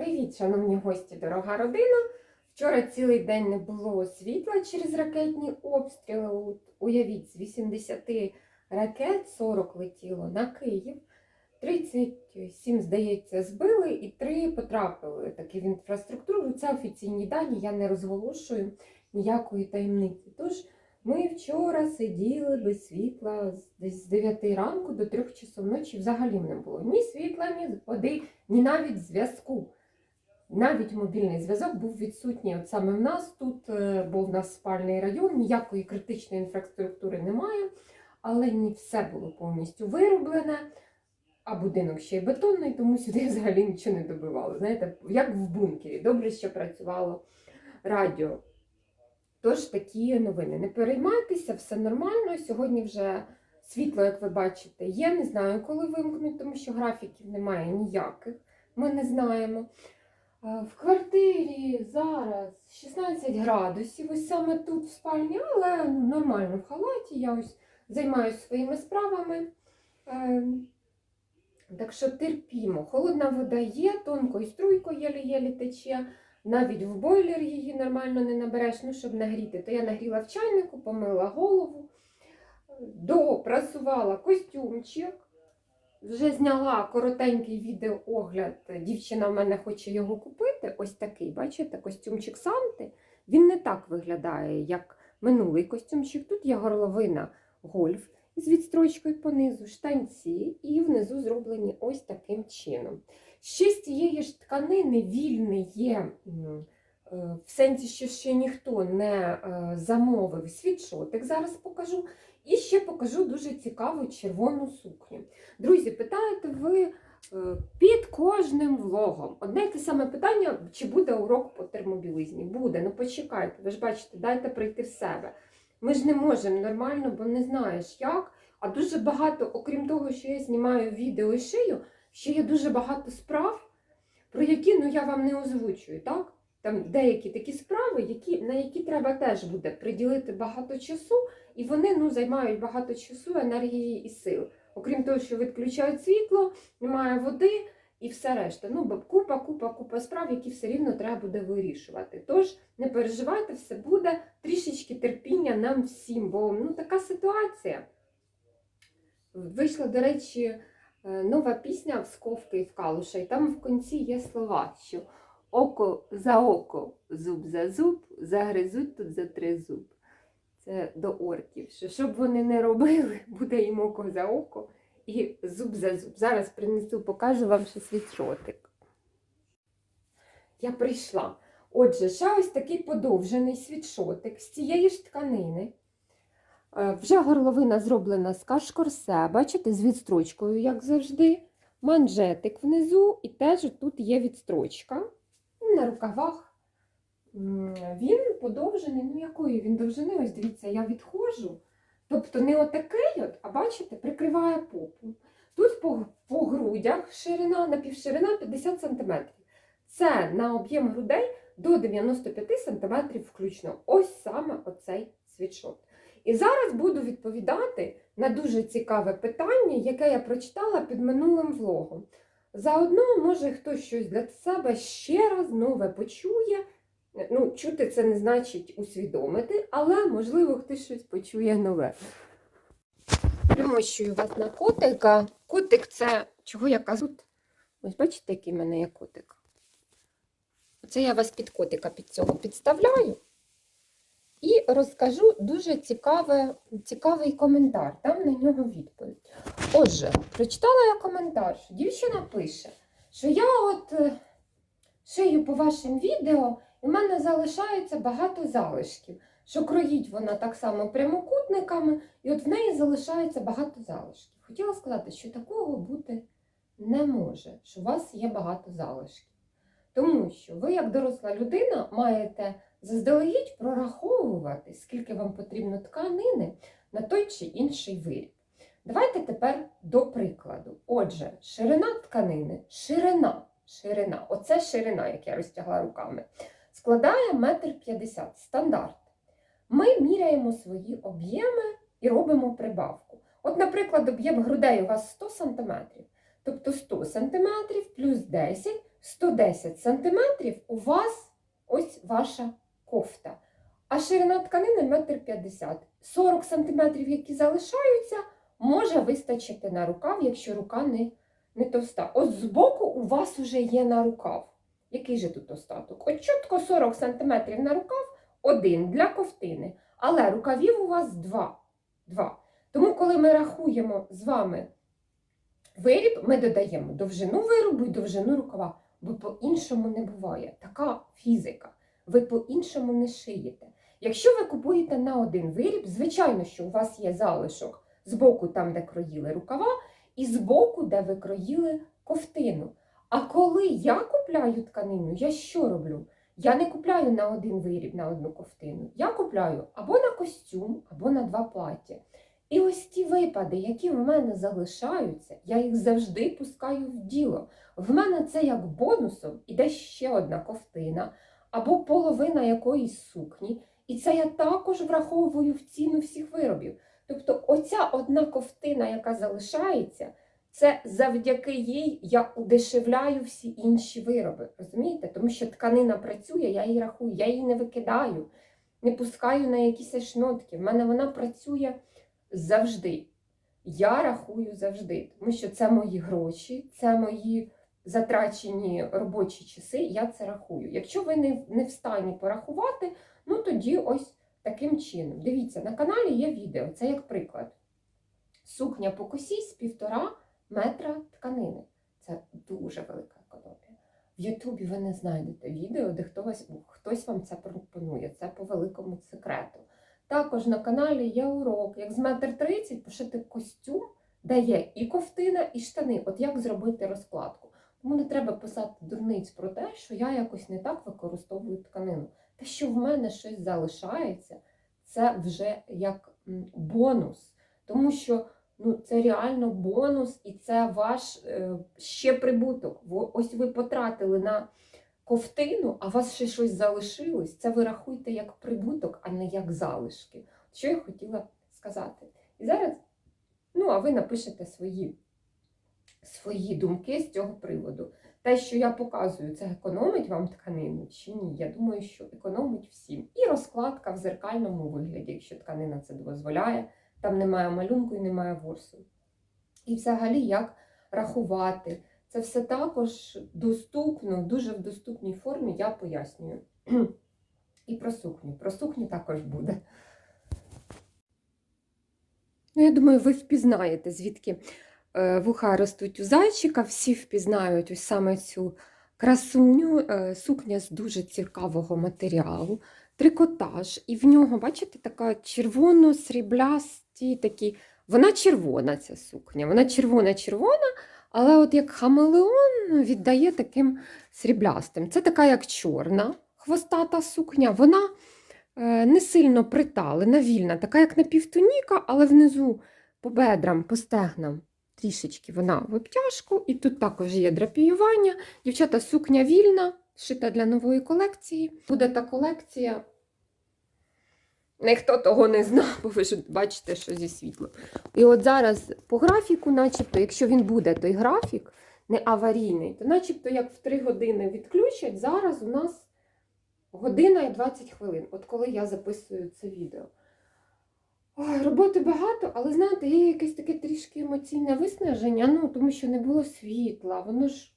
Привіт, шановні гості, дорога родина. Вчора цілий день не було світла через ракетні обстріли. Уявіть, з 80 ракет 40 летіло на Київ, 37, здається, збили і 3 потрапили таки в інфраструктуру. Це офіційні дані, я не розголошую ніякої таємниці. Тож ми вчора сиділи без світла десь з 9 ранку до 3 часов ночі. Взагалі не було ні світла, ні води, ні навіть зв'язку. Навіть мобільний зв'язок був відсутній. От саме в нас тут, е, бо в нас спальний район, ніякої критичної інфраструктури немає, але не все було повністю вироблене, а будинок ще й бетонний, тому сюди взагалі нічого не добивало. Знаєте, як в бункері. Добре, що працювало радіо. Тож такі новини. Не переймайтеся, все нормально. Сьогодні вже світло, як ви бачите, є. Не знаю, коли вимкнуть, тому що графіків немає ніяких. Ми не знаємо. Е, В квартирі зараз 16 градусів, ось саме тут в спальні, але нормально в халаті. Я ось займаюся своїми справами. Е, Так що терпімо. Холодна вода є, тонкою струйкою єлі-єлі тече. Навіть в бойлер її нормально не набереш, ну, щоб нагріти. То я нагріла в чайнику, помила голову, допрасувала костюмчик. Вже зняла коротенький відеоогляд. Дівчина в мене хоче його купити. Ось такий, бачите, костюмчик Санти. Він не так виглядає, як минулий костюмчик. Тут є горловина гольф з відстрочкою понизу, штанці, і внизу зроблені ось таким чином. Ще з цієї ж тканини вільний є, е, в сенсі, що ще ніхто не е, замовив світшотик, зараз покажу. І ще покажу дуже цікаву червону сукню. Друзі, питаєте ви е, під кожним влогом. Одне те саме питання, чи буде урок по термобілизні? Буде, ну почекайте, ви ж бачите, дайте прийти в себе. Ми ж не можемо нормально, бо не знаєш як. А дуже багато, окрім того, що я знімаю відео і шию, ще є дуже багато справ, про які ну, я вам не озвучую, так? Там деякі такі справи, які, на які треба теж буде приділити багато часу, і вони ну, займають багато часу, енергії і сил. Окрім того, що відключають світло, немає води і все решта. Ну, купа, купа, купа справ, які все рівно треба буде вирішувати. Тож не переживайте, все буде трішечки терпіння нам всім, бо ну, така ситуація. Вийшла, до речі, е, нова пісня в Сковки і в Калуша, і там в кінці є слова, що око за око, зуб за зуб, загризуть тут за три зуб. Це до орків. Що щоб вони не робили, буде їм око за око і зуб за зуб. Зараз принесу, покажу вам ще світшотик. Я прийшла. Отже, ще ось такий подовжений світшотик з цієї ж тканини. Е, Вже горловина зроблена з кашкорсе, бачите, з відстрочкою, як завжди. Манжетик внизу, і теж тут є відстрочка. На рукавах Він подовжений, ну якої він довжини? Ось дивіться, я відходжу. Тобто не отакий, от, а бачите, прикриває попу. Тут по, по грудях ширина, напівширина 50 см. Це на об'єм грудей до 95 см включно. Ось саме оцей світшот. І зараз буду відповідати на дуже цікаве питання, яке я прочитала під минулим влогом. Заодно, може, хтось щось для себе ще раз нове почує. Ну, чути це не значить усвідомити, але можливо хтось щось почує нове. Примощую вас на котика. Котик це чого я кажу? Ось бачите, який в мене є котик. Оце я вас під котика під цього підставляю. І розкажу дуже цікаве, цікавий коментар. Там на нього відповідь. Отже, прочитала я коментар, що дівчина пише, що я от е, шию по вашим відео. У мене залишається багато залишків, що кроїть вона так само прямокутниками, і от в неї залишається багато залишків. Хотіла сказати, що такого бути не може, що у вас є багато залишків. Тому що ви, як доросла людина, маєте заздалегідь прораховувати, скільки вам потрібно тканини на той чи інший виріб. Давайте тепер до прикладу. Отже, ширина тканини, ширина, ширина, оце ширина, як я розтягла руками складає метр п'ятдесят стандарт. Ми міряємо свої об'єми і робимо прибавку. От, наприклад, об'єм грудей у вас 100 см. Тобто 100 см плюс 10 110 см у вас ось ваша кофта. А ширина тканини 1,50 м. 40 см, які залишаються, може вистачити на рукав, якщо рука не, не товста. От збоку у вас вже є на рукав. Який же тут остаток? От чітко 40 см на рукав, один для ковтини. Але рукавів у вас два. два. Тому, коли ми рахуємо з вами виріб, ми додаємо довжину виробу і довжину рукава, бо по-іншому не буває. Така фізика. Ви по-іншому не шиєте. Якщо ви купуєте на один виріб, звичайно, що у вас є залишок з боку, там, де кроїли рукава, і з боку, де ви кроїли ковтину. А коли я купляю тканину, я що роблю? Я не купляю на один виріб, на одну ковтину. Я купляю або на костюм, або на два плаття. І ось ті випади, які в мене залишаються, я їх завжди пускаю в діло. В мене це як бонусом іде ще одна ковтина або половина якоїсь сукні. І це я також враховую в ціну всіх виробів. Тобто, оця одна ковтина, яка залишається, це завдяки їй я удешевляю всі інші вироби. Розумієте? Тому що тканина працює, я її рахую, я її не викидаю, не пускаю на якісь шнотки. В мене вона працює завжди. Я рахую завжди, тому що це мої гроші, це мої затрачені робочі часи, я це рахую. Якщо ви не, не в стані порахувати, ну тоді ось таким чином. Дивіться, на каналі є відео, це як приклад. Сукня по косі з півтора метра тканини. Це дуже велика економія. В Ютубі ви не знайдете відео, де хтось, хтось вам це пропонує. Це по великому секрету. Також на каналі є урок, як з метр тридцять пошити костюм, де є і ковтина, і штани. От як зробити розкладку. Тому не треба писати дурниць про те, що я якось не так використовую тканину. Те, що в мене щось залишається, це вже як бонус. Тому що ну, це реально бонус і це ваш е, ще прибуток. Ось ви потратили на ковтину, а у вас ще щось залишилось. Це ви рахуйте як прибуток, а не як залишки. Що я хотіла сказати. І зараз, ну, а ви напишете свої, свої думки з цього приводу. Те, що я показую, це економить вам тканину чи ні? Я думаю, що економить всім. І розкладка в зеркальному вигляді, якщо тканина це дозволяє, там немає малюнку і немає ворсу. І взагалі, як рахувати. Це все також доступно, дуже в доступній формі я пояснюю. І про сукню. Про сукню також буде. Ну, я думаю, ви впізнаєте, звідки вуха ростуть у зайчика. Всі впізнають ось саме цю красуню. Е, Сукня з дуже цікавого матеріалу, трикотаж. І в нього, бачите, така червоно-сріблясті такі. Вона червона, ця сукня. Вона червона-червона, але от як хамелеон віддає таким сріблястим. Це така, як чорна хвостата сукня. Вона е, не сильно приталена, вільна, така як напівтуніка, але внизу по бедрам, по стегнам трішечки вона в обтяжку. І тут також є драпіювання. Дівчата, сукня вільна, шита для нової колекції. Буде та колекція. Ніхто того не знав, бо ви ж бачите, що зі світлом. І от зараз по графіку, начебто, якщо він буде той графік, не аварійний, то начебто як в 3 години відключать, зараз у нас година і 20 хвилин, от коли я записую це відео. Роботи багато, але знаєте, є якесь таке трішки емоційне виснаження, ну, тому що не було світла, воно ж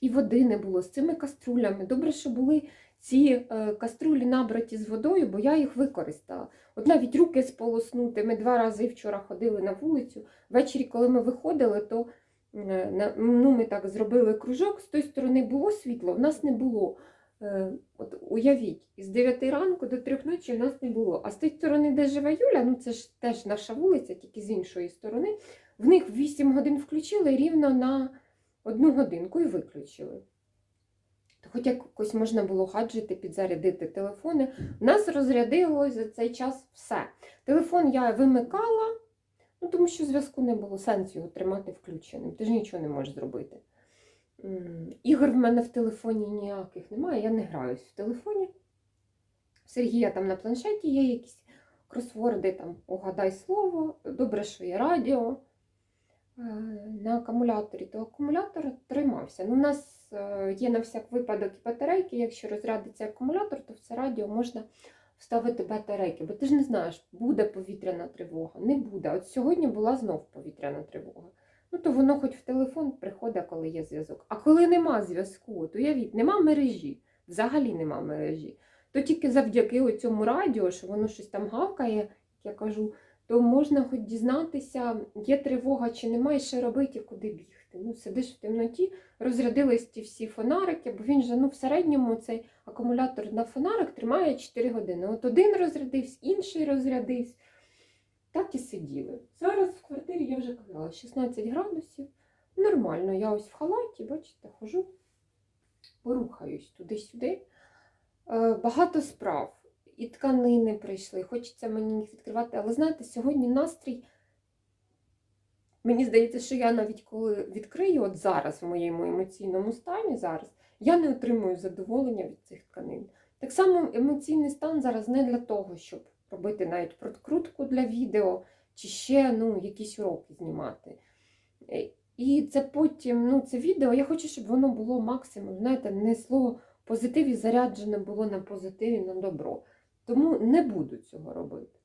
і води не було з цими каструлями. Добре, що були ці е, каструлі набраті з водою, бо я їх використала. От навіть руки сполоснути. Ми два рази вчора ходили на вулицю. Ввечері, коли ми виходили, то е, ну, ми так зробили кружок. З тої сторони було світло, в нас не було. Е, От уявіть, з 9 ранку до 3 ночі в нас не було. А з тієї сторони, де живе Юля, ну це ж теж наша вулиця, тільки з іншої сторони. В них 8 годин включили рівно на одну годинку і виключили. То хоч якось можна було гаджети, підзарядити телефони. У нас розрядилось за цей час все. Телефон я вимикала, ну тому що зв'язку не було сенсу його тримати включеним. Ти ж нічого не можеш зробити. Ігор в мене в телефоні ніяких немає, я не граюсь в телефоні. Сергія там на планшеті є якісь кросворди, там угадай слово, добре, що є радіо. Е, На акумуляторі, то акумулятор тримався. Ну, у нас е, є на всяк випадок і батарейки. Якщо розрядиться акумулятор, то в це радіо можна вставити батарейки. Бо ти ж не знаєш, буде повітряна тривога, не буде. От сьогодні була знов повітряна тривога. Ну, то воно хоч в телефон приходить, коли є зв'язок. А коли нема зв'язку, то уявіть, нема мережі, взагалі нема мережі. То тільки завдяки цьому радіо, що воно щось там гавкає, як я кажу, то можна хоч дізнатися, є тривога чи немає, що робити куди бігти. Ну, сидиш в темноті, розрядились ті всі фонарики, бо він же ну, в середньому цей акумулятор на фонарик тримає 4 години. От один розрядився, інший розрядився. Так і сиділи. Зараз в квартирі я вже казала 16 градусів. Нормально, я ось в халаті, бачите, хожу, порухаюсь туди-сюди. Е, Багато справ. І тканини прийшли, хочеться мені їх відкривати. Але знаєте, сьогодні настрій. Мені здається, що я навіть коли відкрию, от зараз в моєму емоційному стані, зараз, я не отримую задоволення від цих тканин. Так само емоційний стан зараз не для того, щоб робити навіть прокрутку для відео, чи ще ну, якісь уроки знімати. І це потім, ну, це відео, я хочу, щоб воно було максимум, знаєте, несло позитив і заряджене було на позитиві, на добро. Тому не буду цього робити.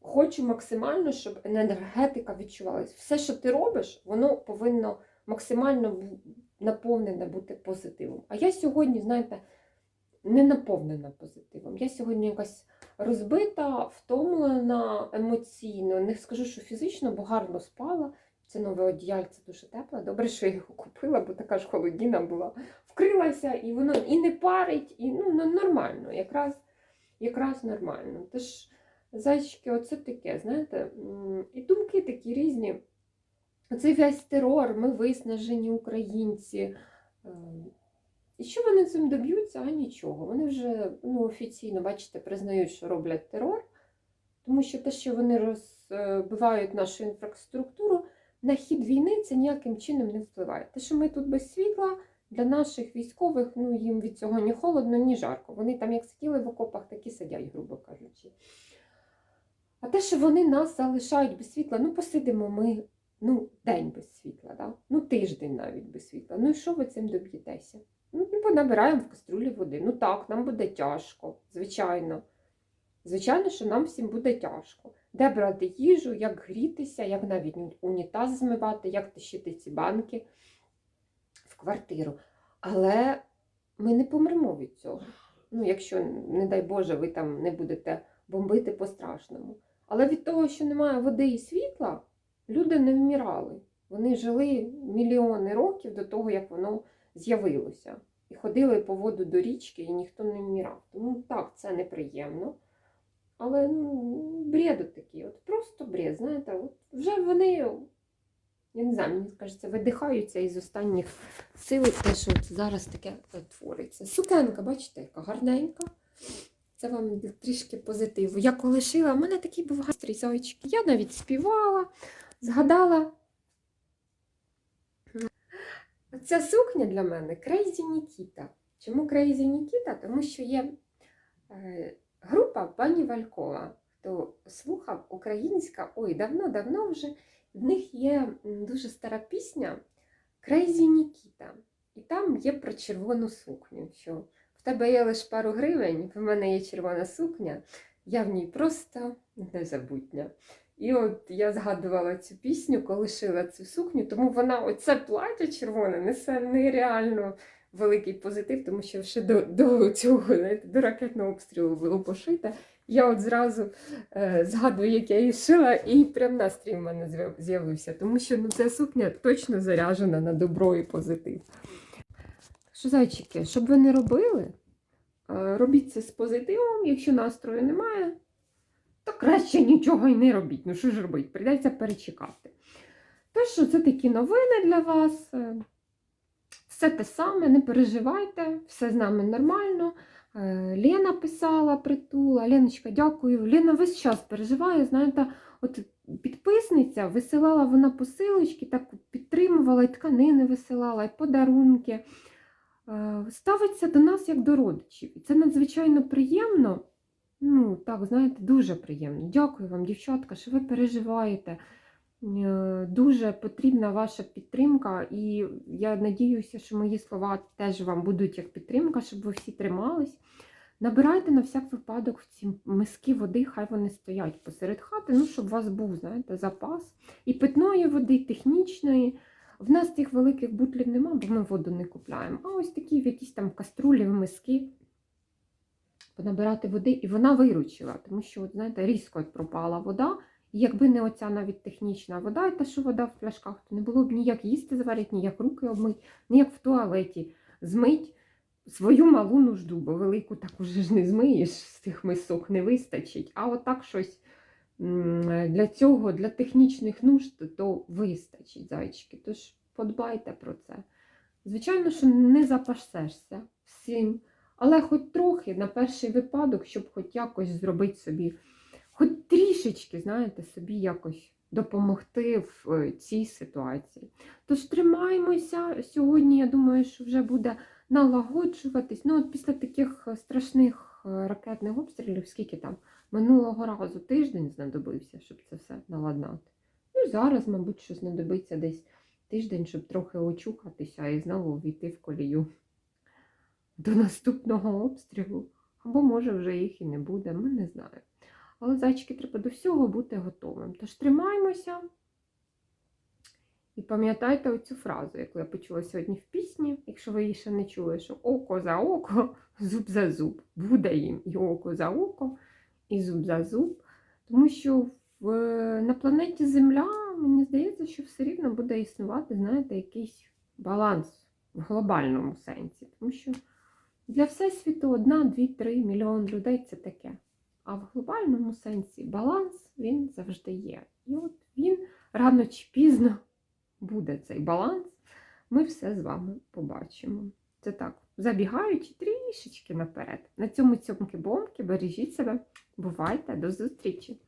Хочу максимально, щоб енергетика відчувалась. Все, що ти робиш, воно повинно максимально наповнене бути позитивом. А я сьогодні, знаєте, не наповнена позитивом. Я сьогодні якась розбита, втомлена емоційно. Не скажу, що фізично, бо гарно спала. Це нове одіяльце дуже тепле. Добре, що я його купила, бо така ж холодіна була. Вкрилася, і воно і не парить, і ну, ну, нормально, якраз, якраз нормально. Тож, зайчики, оце таке, знаєте, і думки такі різні. Оцей весь терор, ми виснажені українці. І що вони цим доб'ються? А нічого. Вони вже ну, офіційно, бачите, признають, що роблять терор, тому що те, що вони розбивають нашу інфраструктуру, на хід війни це ніяким чином не впливає. Те, що ми тут без світла, для наших військових ну, їм від цього ні холодно, ні жарко. Вони там як сиділи в окопах, так і сидять, грубо кажучи. А те, що вони нас залишають без світла, ну посидимо ми ну, день без світла, да? ну тиждень навіть без світла. Ну і що ви цим доб'єтеся? Ну, понабираємо в каструлі води. Ну так, нам буде тяжко, звичайно. Звичайно, що нам всім буде тяжко. Де брати їжу, як грітися, як навіть унітаз змивати, як тащити ці банки в квартиру. Але ми не помремо від цього. Ну, якщо, не дай Боже, ви там не будете бомбити по-страшному. Але від того, що немає води і світла, люди не вмирали. Вони жили мільйони років до того, як воно з'явилося. І ходили по воду до річки, і ніхто не вмирав. Тому так, це неприємно. Але ну, бред такий, от просто бред, знаєте, от вже вони, я не знаю, мені кажеться, видихаються із останніх сил, те, що от зараз таке е, твориться. Сукенка, бачите, яка гарненька. Це вам трішки позитиву. Я коли шила, в мене такий був гастрий зайчик. Я навіть співала, згадала. Ця сукня для мене Crazy Нікіта. Чому Crazy Нікіта? Тому що є е, група пані Валькова. Хто слухав українська, ой, давно-давно вже. В них є дуже стара пісня Crazy Нікіта. І там є про червону сукню. Що в тебе є лише пару гривень, в мене є червона сукня, я в ній просто незабутня. І от я згадувала цю пісню, коли шила цю сукню, тому вона, оце плаття червоне, несе нереально великий позитив, тому що ще до, до цього, до ракетного обстрілу було пошите. Я от зразу е, згадую, як я її шила, і прям настрій в мене з'явився, тому що ну, ця сукня точно заряджена на добро і позитив. Що, зайчики, щоб ви не робили, е, робіть це з позитивом, якщо настрою немає, краще нічого й не робіть. Ну що ж робити? Прийдеться перечекати. Тож, це такі новини для вас. е, Все те саме, не переживайте, все з нами нормально. Е, Лена писала притула. Леночка, дякую. Лена весь час переживає. Знаєте, от підписниця висилала вона посилочки, так підтримувала, і тканини висилала, і подарунки. Е, Ставиться до нас як до родичів. І це надзвичайно приємно. Ну, так, знаєте, дуже приємно. Дякую вам, дівчатка, що ви переживаєте. Е, Дуже потрібна ваша підтримка, і я надіюся, що мої слова теж вам будуть як підтримка, щоб ви всі тримались. Набирайте на всяк випадок в ці миски води, хай вони стоять посеред хати, ну, щоб у вас був, знаєте, запас. І питної води, і технічної. В нас тих великих бутлів нема, бо ми воду не купляємо. А ось такі якісь там каструлі, миски понабирати води, і вона виручила, тому що, от, знаєте, різко пропала вода. І якби не оця навіть технічна вода, і та, що вода в пляшках, то не було б ніяк їсти зварити, ніяк руки обмить, ніяк в туалеті змить свою малу нужду, бо велику так уже ж не змиєш, з тих мисок не вистачить. А отак щось для цього, для технічних нужд, то вистачить, зайчики. Тож подбайте про це. Звичайно, що не запасешся всім, але хоч трохи на перший випадок, щоб хоч якось зробити собі, хоч трішечки, знаєте, собі якось допомогти в е, цій ситуації. Тож тримаємося. Сьогодні, я думаю, що вже буде налагоджуватись. Ну, от після таких е, страшних е, ракетних обстрілів, скільки там минулого разу тиждень знадобився, щоб це все наладнати. Ну, зараз, мабуть, що знадобиться десь тиждень, щоб трохи очухатися і знову війти в колію до наступного обстрілу. Або може вже їх і не буде, ми не знаємо. Але зайчики треба до всього бути готовим. Тож тримаймося і пам'ятайте оцю фразу, яку я почула сьогодні в пісні, якщо ви її ще не чули, що око за око, зуб за зуб. Буде їм і око за око, і зуб за зуб. Тому що в, на планеті Земля, мені здається, що все рівно буде існувати, знаєте, якийсь баланс в глобальному сенсі. Тому що для Всесвіту одна, дві, три мільйон людей це таке. А в глобальному сенсі баланс він завжди є. І от він рано чи пізно буде цей баланс. Ми все з вами побачимо. Це так, забігаючи трішечки наперед. На цьому цьомки-бомки, бережіть себе, бувайте, до зустрічі!